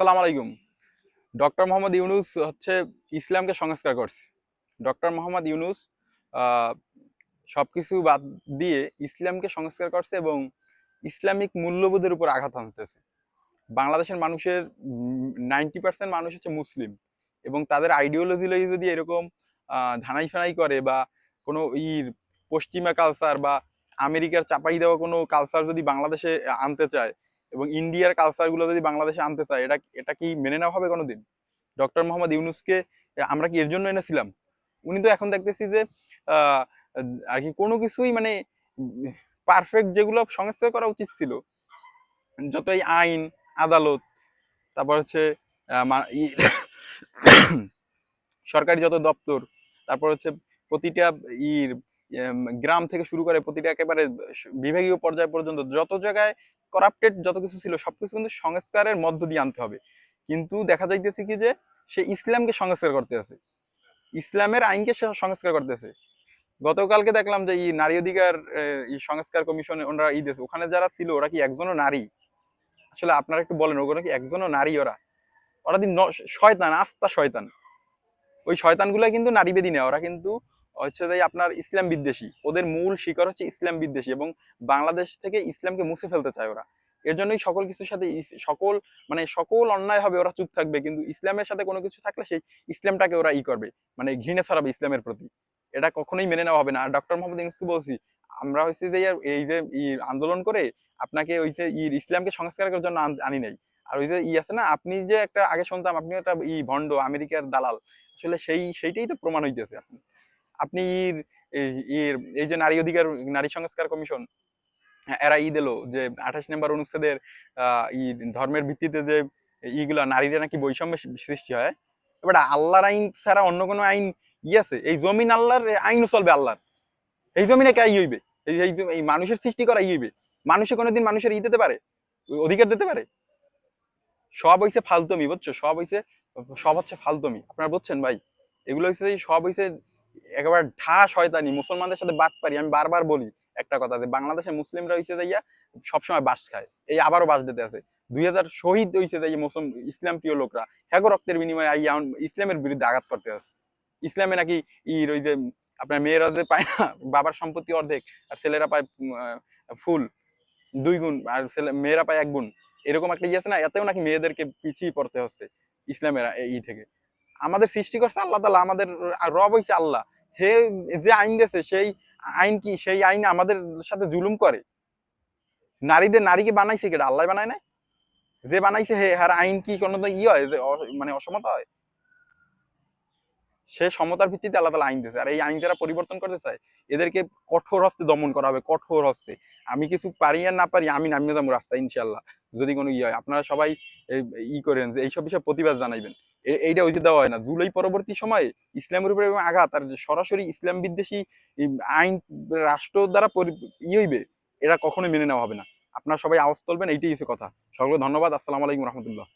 সালাম আলাইকুম। ডক্টর মোহাম্মদ ইউনুস হচ্ছে ইসলামকে সংস্কার করছে। ডক্টর মোহাম্মদ ইউনুস আহ, সবকিছু বাদ দিয়ে ইসলামকে সংস্কার করছে এবং ইসলামিক মূল্যবোধের উপর আঘাত আনতেছে বাংলাদেশের মানুষের নাইনটি পার্সেন্ট মানুষ হচ্ছে মুসলিম এবং তাদের আইডিওলজি যদি এরকম ধানাই ফানাই করে বা কোনো ইর পশ্চিমা কালচার বা আমেরিকার চাপাই দেওয়া কোনো কালচার যদি বাংলাদেশে আনতে চায় এবং ইন্ডিয়ার কালচারগুলো যদি বাংলাদেশে আনতে চায় এটা এটা কি মেনে নেওয়া হবে কোনোদিন? ডক্টর মোহাম্মদ ইউনুসকে আমরা কি এর জন্য এনেছিলাম? উনি তো এখন দেখতেছি যে আর কি কোনো কিছুই মানে পারফেক্ট যেগুলো সংস্কার করা উচিত ছিল। যতই আইন আদালত তারপর হচ্ছে সরকারি যত দপ্তর তারপর হচ্ছে প্রতিটা উম, গ্রাম থেকে শুরু করে প্রতিটা একেবারে বিভাগীয় পর্যায় পর্যন্ত যত জায়গায় করাপ্টেড যত কিছু ছিল, সবকিছু কিন্তু সংস্কারের মধ্য দিয়ে আনতে হবে। কিন্তু দেখা যাইতেছে কি যে, সে ইসলামকে সংস্কার করতে আছে। ইসলামের আইনকে সে সংস্কার করতেছে গতকালকে দেখলাম যে এই নারী অধিকার সংস্কার কমিশনে ওনারা ই দিয়েছে। ওখানে যারা ছিল, ওরা কি একজনও নারী? আসলে আপনারা একটু বলেন, ওগুলো কি একজনও নারী ওরা? ওরা দিন শয়তান, আস্তা শয়তান। ওই শয়তানগুলা কিন্তু নারীবেদী নেয় ওরা কিন্তু হচ্ছে যে আপনার ইসলাম বিদ্বেষী। ওদের মূল শিকড় হচ্ছে ইসলাম বিদ্বেষী এবং বাংলাদেশ থেকে ইসলামকে মুছে ফেলতে চায় ওরা। এর জন্যই সকল কিছুর সাথে সকল মানে সকল অন্যায় হবে, ওরা চুপ থাকবে। কিন্তু ইসলামের সাথে কোনো কিছু থাকলে সেই ইসলামটাকে ওরা ই করবে। মানে ঘৃণে ছড়াবে ইসলামের প্রতি। এটা কখনোই মেনে নেওয়া হবে না। আর ডক্টর মোহাম্মদ ইউনুসকে বলছি, আমরা হচ্ছে যে এই যে ই আন্দোলন করে আপনাকে ওই যে ই ইসলামকে সংস্কার করার জন্য আনি নাই। আর ওই যে ই আছে না, আপনি যে একটা, আগে শুনতাম আপনি একটা ই ভণ্ড, আমেরিকার দালাল। আসলে সেই, সেইটাই তো প্রমাণ হইতেছে আপনি আপনি এই- যে নারী অধিকার, নারী সংস্কার কমিশন, এরা ই দিলো যে আঠাশ নম্বর অনুচ্ছেদের ধর্মের ভিত্তিতে যে ইগুলা নারীরা নাকি বৈষম্য সৃষ্টি হয়, এবার আল্লাহর আইন ছাড়া অন্য কোনো আইন ই আছে? এই জমিন আল্লাহর, আইনও চলবে আল্লাহর। এই জমিনে কে হইবে? এই এই মানুষের সৃষ্টি করা হইবে? মানুষে কোনোদিন মানুষের ই দিতে পারে? অধিকার দিতে পারে? সব হইছে ফালতমি, বুঝছ? সব হইছে, সব হচ্ছে ফালতমি। আপনারা বুঝছেন ভাই? এগুলো হচ্ছে সব হইছে একেবারে ঢা শয়তানি, মুসলমানদের সাথে বাট পারি আমি বারবার বলি একটা কথা যে বাংলাদেশের মুসলিমরা হইছে যাইয়া সবসময় বাস খায়, এই আবারও বাস দিতে আছে। দুই হাজার শহীদ হইছে যাই মুসলিম, ইসলাম প্রিয় লোকরা, হ্যাগো রক্তের বিনিময়ে আইয়া ইসলামের বিরুদ্ধে আঘাত করতে আছে। ইসলামে নাকি ইর ওই যে আপনার মেয়েরা যে পায় না, বাবার সম্পত্তি অর্ধেক আর ছেলেরা পায় ফুল, দুই গুণ, আর ছেলে, মেয়েরা পায় এক গুণ, এরকম একটা ইয়ে আছে না, এতেও নাকি মেয়েদেরকে পিছিয়ে পড়তে হচ্ছে, ইসলামের আ- ই থেকে। আমাদের সৃষ্টি করছে আল্লাহ তালা আমাদের রব হইছে আল্লাহ। হে যে আইন দিয়েছে, সেই আইন কি, সেই আইন আমাদের সাথে জুলুম করে? নারীদের নারীকে বানাইছে কেটা আল্লাহ বানায় নাই? যে বানাইছে হে, হার আইন কি কোনো তো ই হয় যে মানে অসমতা হয়? সে সমতার ভিত্তিতে আল্লাহ তালা আইন দিয়েছে। আর এই আইন যারা পরিবর্তন করতে চায়, এদেরকে কঠোর হস্তে দমন করা হবে, কঠোর হস্তে। আমি কিছু পারি আর না পারি, আমি নামিয়ে যাব রাস্তায় ইনশাল্লাহ যদি কোনো ই হয়, আপনারা সবাই ই করেন যে এইসব বিষয়ে প্রতিবাদ জানাইবেন। এইটা ওই যে দেওয়া হয় না। জুলাই পরবর্তী সময়ে ইসলামের উপরে আঘাত, আর সরাসরি ইসলাম বিদ্বেষী আইন রাষ্ট্র দ্বারা ই হইবে, এরা কখনোই মেনে নেওয়া হবে না। আপনারা সবাই আওয়াজ তুলবেন, এইটাই হচ্ছে কথা। সকলকে ধন্যবাদ। আসসালামু আলাইকুম রহমতুল্লাহ।